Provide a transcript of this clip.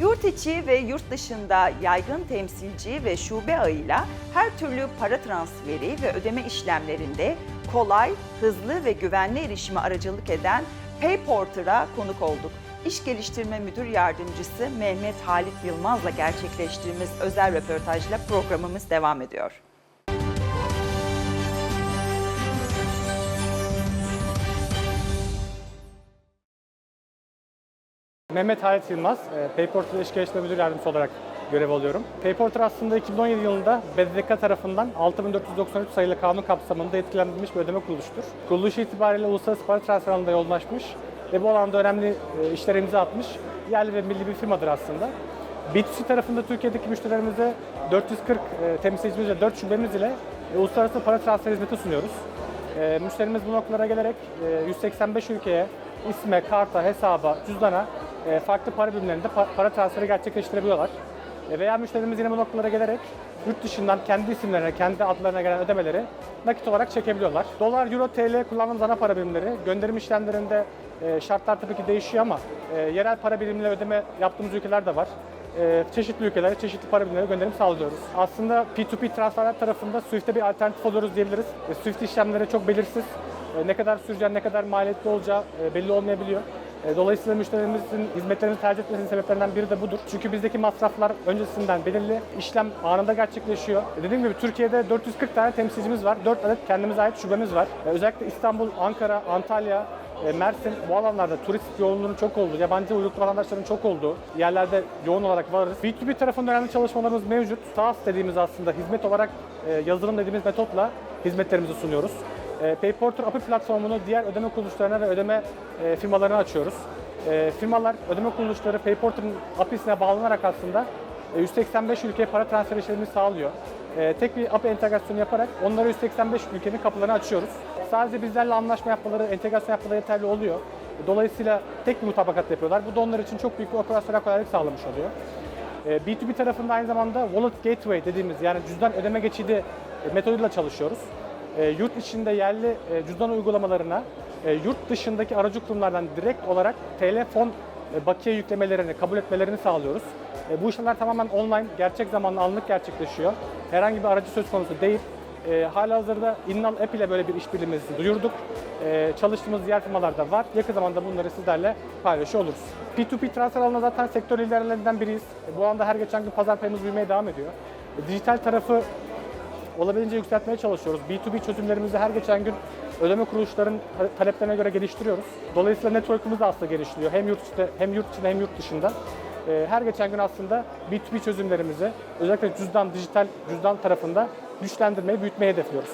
Yurt içi ve yurt dışında yaygın temsilci ve şube ağıyla her türlü para transferi ve ödeme işlemlerinde kolay, hızlı ve güvenli erişime aracılık eden PayPorter'a konuk olduk. İş Geliştirme Müdür Yardımcısı Mehmet Halit Yılmaz'la gerçekleştirdiğimiz özel röportajla programımız devam ediyor. Mehmet Halit Yılmaz, e, PayPorter İş Geliştirme Müdür Yardımcısı olarak görev alıyorum. PayPorter aslında 2017 yılında BDDK tarafından 6493 sayılı kanun kapsamında yetkilendirilmiş bir ödeme kuruluştur. Kuruluş itibariyle uluslararası para transfer alanında yoğunlaşmış ve bu alanda önemli e, işlere imza atmış yerli ve milli bir firmadır aslında. B2C tarafında Türkiye'deki müşterilerimize 440 e, temsilcimiz ve 4 şubemiz ile uluslararası para transfer hizmeti sunuyoruz. Müşterimiz bu noktalara gelerek e, 185 ülkeye isme, karta, hesaba, cüzdana e, farklı para birimlerinde pa- para transferi gerçekleştirebiliyorlar. E, veya müşterimiz yine bu noktalara gelerek yurt dışından kendi isimlerine, kendi adlarına gelen ödemeleri nakit olarak çekebiliyorlar. Dolar, euro, TL kullandığımız ana para birimleri. Gönderim işlemlerinde e, şartlar tabii ki değişiyor ama yerel para birimle ödeme yaptığımız ülkeler de var. Çeşitli ülkelere çeşitli para birimlere gönderim sağlıyoruz. Aslında P2P transferler tarafında Swift'e bir alternatif oluyoruz diyebiliriz. Swift işlemleri çok belirsiz. Ne kadar süreceği, ne kadar maliyetli olacağı belli olmayabiliyor. E, Dolayısıyla müşterilerimizin hizmetlerimizi tercih etmesinin sebeplerinden biri de budur. Çünkü bizdeki masraflar öncesinden belirli, işlem anında gerçekleşiyor. E, Dediğim gibi Türkiye'de 440 tane temsilcimiz var, 4 adet kendimize ait şubemiz var. E, Özellikle İstanbul, Ankara, Antalya, Mersin bu alanlarda turist yoğunluğunun çok olduğu, yabancı uyruklu vatandaşların çok olduğu yerlerde yoğun olarak varız. B2B tarafında önemli çalışmalarımız mevcut. SaaS dediğimiz aslında hizmet olarak yazılım dediğimiz metotla hizmetlerimizi sunuyoruz. E, PayPorter API platformunu diğer ödeme kuruluşlarına ve ödeme e, firmalarına açıyoruz. E, firmalar, ödeme kuruluşları PayPorter'ın API'sine bağlanarak aslında e, 185 ülkeye para transfer işlemini sağlıyor. E, tek bir API entegrasyonu yaparak onlara 185 ülkenin kapılarını açıyoruz. Sadece bizlerle anlaşma yapmaları, entegrasyon yapmaları yeterli oluyor. Dolayısıyla tek bir mutabakat yapıyorlar. Bu da onlar için çok büyük bir operasyonel kolaylık sağlamış oluyor. E, B2B tarafında aynı zamanda Wallet Gateway dediğimiz yani cüzdan ödeme geçidi e, metoduyla çalışıyoruz. E, Yurt içinde yerli e, cüzdan uygulamalarına e, yurt dışındaki aracı kurumlardan direkt olarak telefon e, bakiye yüklemelerini, kabul etmelerini sağlıyoruz. Bu işlemler tamamen online, gerçek zamanlı anlık gerçekleşiyor. Herhangi bir aracı söz konusu değil. E, halihazırda Innal App ile böyle bir işbirliğimizi duyurduk. E, çalıştığımız diğer firmalarda var. Yakın zamanda bunları sizlerle paylaşıyor oluruz. P2P transfer alanında zaten sektör liderlerinden biriyiz. E, bu anda her geçen gün pazar payımız büyümeye devam ediyor. E, dijital tarafı olabildiğince yükseltmeye çalışıyoruz. B2B çözümlerimizi her geçen gün ödeme kuruluşların taleplerine göre geliştiriyoruz. Dolayısıyla network'ımız da aslında geliştiriyor. Hem yurt içinde hem yurt içinde hem yurt dışında. Ee, Her geçen gün aslında B2B çözümlerimizi özellikle cüzdan, dijital cüzdan tarafında güçlendirmeyi, büyütmeyi hedefliyoruz.